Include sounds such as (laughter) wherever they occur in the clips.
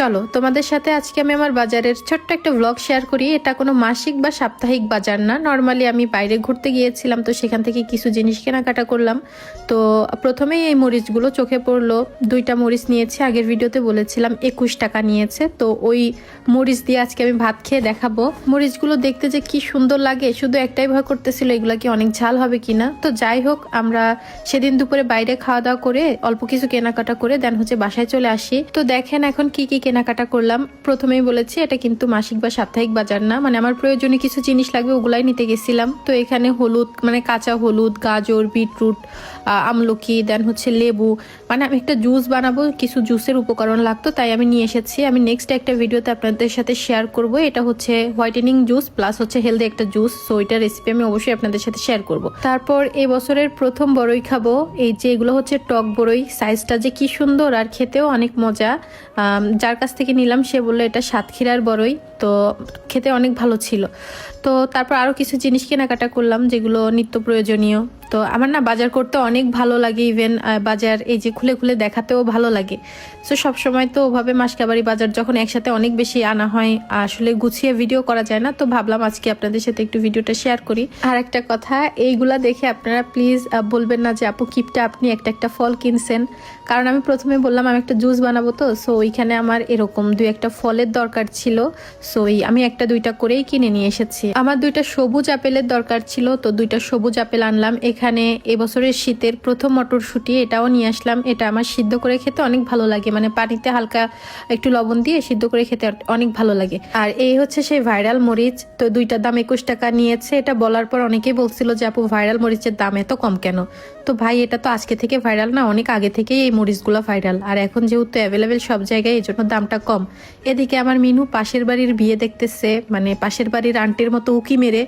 চলো, তোমাদের সাথে আজকে আমি আমার বাজারের ছোট্ট একটা ব্লগ শেয়ার করি। এটা কোনো মাসিক বা সাপ্তাহিক বাজার না। নর্মালি আমি বাইরে ঘুরতে গিয়েছিলাম, তো সেখান থেকে কিছু জিনিস কেনাকাটা করলাম। তো প্রথমেই এই মরিচগুলো চোখে পড়ল। দুইটা মরিচ নিয়েছে, আগের ভিডিওতে বলেছিলাম একুশ টাকা নিয়েছে। তো ওই মরিচ দিয়ে আজকে আমি ভাত খেয়ে দেখাবো। মরিচগুলো দেখতে যে কি সুন্দর লাগে, শুধু একটাই ভয় করতেছিল, এগুলা কি অনেক ঝাল হবে কিনা? তো যাই হোক, আমরা সেদিন দুপুরে বাইরে খাওয়া দাওয়া করে অল্প কিছু কেনাকাটা করে দেন হচ্ছে বাসায় চলে আসি। তো দেখেন এখন কি কি কেনাকাটা করলাম। প্রথমেই বলেছি এটা কিন্তু মাসিক বা সাপ্তাহিক বাজার না। মানে আমার প্রয়োজনীয় কিছু জিনিস লাগবে ওগুলাই নিতে গেছিলাম। তো এখানে হলুদ মানে কাঁচা হলুদ গাজর বিটরুট আমলকি দেন হচ্ছে লেবু। মানে আমি একটা জুস বানাবো কিছু জুসের উপকরণ লাগতো তাই আমি নিয়ে এসেছি। আমি নেক্সট একটা ভিডিওতে আপনাদের সাথে শেয়ার করব। এটা হচ্ছে হোয়াইটেনিং জুস প্লাস হচ্ছে হেলদি একটা জুস সো এটার রেসিপি আমি অবশ্যই আপনাদের সাথে শেয়ার করব। তারপর এই বছরের প্রথম বড়ই খাব এই যে এগুলো হচ্ছে টক বড়ই। সাইজটা যে কি সুন্দর আর খেতেও অনেক মজা। আম, যার কাছ থেকে নিলাম। সে বলল, এটা সাতক্ষীরার বড়ই তো খেতে অনেক ভালো ছিল। তো তারপর আরও কিছু জিনিস কেনাকাটা করলাম, যেগুলো নিত্য প্রয়োজনীয়। তো আমার না বাজার করতে অনেক ভালো লাগে ইভেন বাজার এই যে খুলে খুলে দেখাতেও ভালো লাগে। সো সবসময় তো ওভাবে মাসকাবাড়ি বাজার যখন একসাথে অনেক বেশি আনা হয়, আসলে গুছিয়ে ভিডিও করা যায় না, তো ভাবলাম আজকে আপনাদের সাথে একটু ভিডিওটা শেয়ার করি। আর একটা কথা, এইগুলা দেখে আপনারা প্লিজ বলবেন না যে, আপু কিপটা আপনি একটা একটা ফল কিনছেন। কারণ আমি প্রথমে বললাম, আমি একটা জুস বানাবো তো। সো ওইখানে আমার এরকম দুই একটা ফলের দরকার ছিল। সো এই আমি একটা দুইটা করেই কিনে নিয়ে এসেছি। আমার দুইটা সবুজ আপেলের দরকার ছিল, তো দুইটা সবুজ আপেল আনলাম। এখানে এবছরের শীতের প্রথম মটরশুঁটি এটাও নিয়ে আসলাম। এটা আমার সিদ্ধ করে খেতে অনেক ভালো লাগে। মানে পানিতে হালকা একটু লবণ দিয়ে সিদ্ধ করে খেতে অনেক ভালো লাগে। আর এই হচ্ছে সেই ভাইরাল মরিচ। তো দুইটার দাম একুশ টাকা নিয়েছে। এটা বলার পর অনেকেই বলছিল যে, আপু, ভাইরাল মরিচের দাম এত কম কেন? তো ভাই, এটা তো আজকে থেকে ভাইরাল না, অনেক আগে থেকেই এই মরিচগুলো ভাইরাল। আর এখন যেহেতু অ্যাভেলেবেল সব জায়গায় এই জন্য দামটা কম। এদিকে আমার মিনু পাশের বাড়ির বিয়ে দেখতেছে। মানে পাশের বাড়ির আন্টির মতো উকি মেরে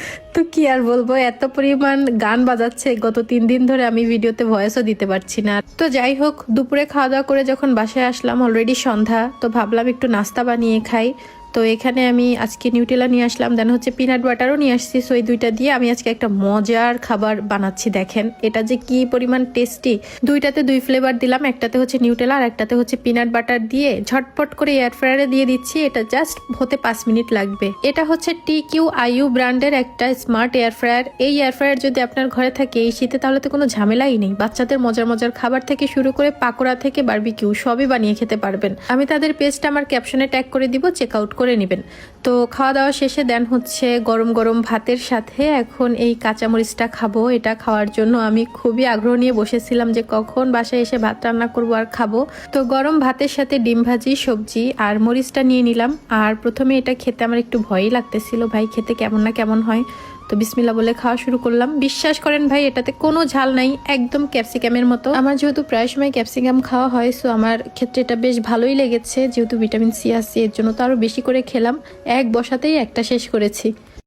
(laughs) তো কি আর বলব, এত পরিমাণ গান বাজাচ্ছে, গত তিন দিন ধরে আমি ভিডিওতে ভয়েসও দিতে পারছি না। তো যাই হোক, দুপুরে খাওয়া দাওয়া করে যখন বাসায় আসলাম অলরেডি সন্ধ্যা, তো ভাবলাম একটু নাস্তা বানিয়ে খাই। তো এখানে আমি আজকে নিউটেলা নিয়ে আসলাম দেন হচ্ছে পিনাট বাটারও নিয়ে আসছি। সো এই দুইটা দিয়ে আমি আজকে একটা মজার খাবার বানাচ্ছি, দেখেন। এটা যে কি পরিমাণ টেস্টি দুইটাতে দুই ফ্লেভার দিলাম, একটাতে হচ্ছে নিউটেলা আর একটাতে হচ্ছে পিনাট বাটার দিয়ে ঝটপট করে এয়ার ফ্রায়ারে দিয়ে দিচ্ছি। এটা জাস্ট হতে পাঁচ মিনিট লাগবে। এটা হচ্ছে টি কিউ আইউ ব্র্যান্ডের একটা স্মার্ট এয়ার ফ্রায়ার এই এয়ার ফ্রায়ার যদি আপনার ঘরে থাকে, এই শীতে তাহলে তো কোনো ঝামেলাই নেই। বাচ্চাদের মজার মজার খাবার থেকে শুরু করে পাকোড়া থেকে বারবিকিউ সবই বানিয়ে খেতে পারবেন। আমি তাদের পেজটা আমার ক্যাপশনে ট্যাগ করে দিব চেক আউট করে নেবেন। তো খাওয়া দাওয়া শেষে দেন হচ্ছে গরম গরম ভাতের সাথে। এখন এই কাঁচামরিচটা খাব, এটা খাওয়ার জন্য আমি খুবই আগ্রহ নিয়ে বসেছিলাম যে কখন বাসায় এসে ভাত রান্না করব আর খাব। তো গরম ভাতের সাথে ডিম ভাজি, সবজি আর মরিচটা নিয়ে নিলাম। আর প্রথমে এটা খেতে আমার একটু ভয়ই লাগতেছিল, ভাই, খেতে কেমন না কেমন হয়? তো বিসমিল্লা বলে খাওয়া শুরু করলাম। বিশ্বাস করেন ভাই, এটাতে কোনো ঝাল নাই, একদম ক্যাপসিকামের মতো। আমার যেহেতু প্রায় সময় ক্যাপসিকাম খাওয়া হয় সো আমার ক্ষেত্রে এটা বেশ ভালোই লেগেছে। যেহেতু ভিটামিন সি আছে, এর জন্য তো আরও বেশি করে খেলাম। এক বসাতেই একটা শেষ করেছি।